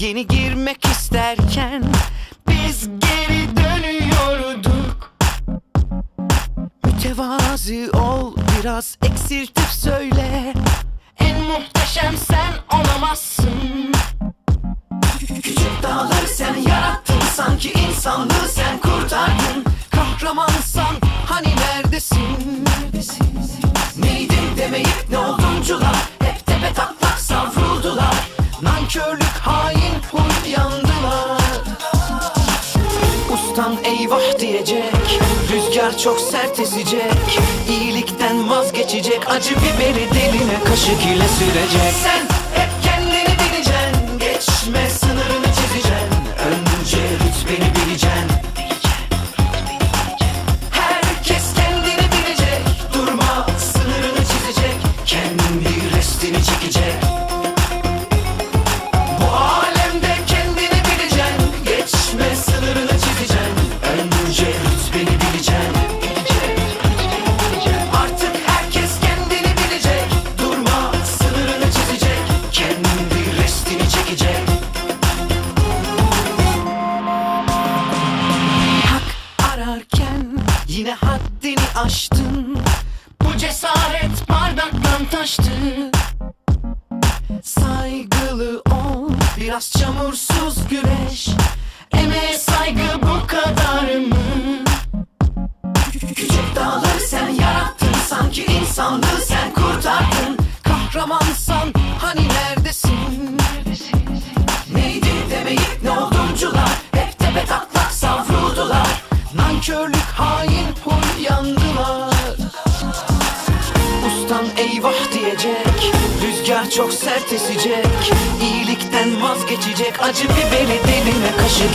Yeni girmek isterken Biz geri dönüyorduk. Mütevazi ol biraz eksiltip söyle. En muhteşem sen olamazsın. Küçük dağları sen yarattın Sanki insanlığı sen kurtardın. Kahramansan hani neredesin? Neydim demeyip ne olduncular Hep Ustan eyvah diyecek. Rüzgar çok sert esecek İyilikten vazgeçecek. Acı biberi diline kaşık ile sürecek. Sen hep kendini bileceksin. Geçme sınırını çizeceksin. Önce rütbeni bileceksin. Herkes kendini bilecek. Durma sınırını çizecek. Kendi restini çekecek ararken yine haddini aştın. Bu cesaret bardaktan taştı. Saygılı ol biraz çamursuz güreş. Emeğe saygı bu kadar mı? Küçük dağları sen yarattın Sanki insanlığı sen kurtardın. Kahramansan diyecek Rüzgar çok sert esecek. İyilikten vazgeçecek. Acı biberi diline Sen